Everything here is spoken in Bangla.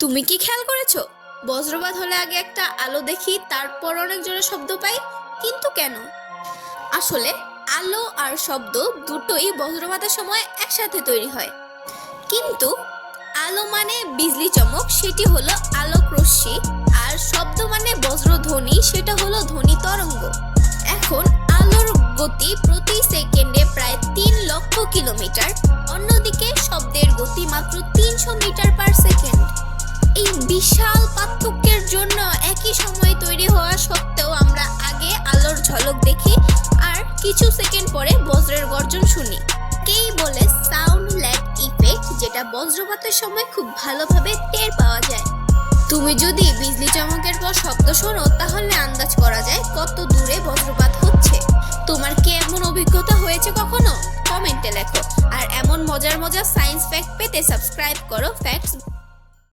তুমি কি খেয়াল করেছ? বজ্রপাত হলে আগে একটা আলো দেখি, তারপর অনেক জোরে শব্দ পাই। কিন্তু কেন? আসলে আলো আর শব্দ দুটোই বজ্রপাতের সময় একসাথে তৈরি হয়। কিন্তু আলো মানে বিজলি চমক, সেটি হলো আলোক রশ্মি আর শব্দ মানে বজ্রধ্বনি, সেটা হলো ধ্বনি তরঙ্গ। এখন আলোর গতি প্রতি সেকেন্ডে প্রায় তিন লক্ষ কিলোমিটার, অন্যদিকে শব্দের গতি মাত্র তিনশো মিটার পার সেকেন্ড। বিশাল পার্থক্যের জন্য একই সময় তৈরি হওয়া সত্ত্বেও আমরা আগে আলোর ঝলক দেখি আর কিছু সেকেন্ড পরে বজ্রের গর্জন শুনি। কেই বলে সাউন্ড ল্যাগ ইফেক্ট, যেটা বজ্রপাতের সময় খুব ভালোভাবে টের পাওয়া যায়। তুমি যদি বিজলি চমকের পর শব্দ শোনো, তাহলে আন্দাজ করা যায় কত দূরে বজ্রপাত হচ্ছে। তোমার কি এমন অভিজ্ঞতা হয়েছে কখনো? কমেন্টে লেখো। আর এমন মজার মজার সায়েন্স ফ্যাক্ট পেতে সাবস্ক্রাইব করো ফ্যাক্টস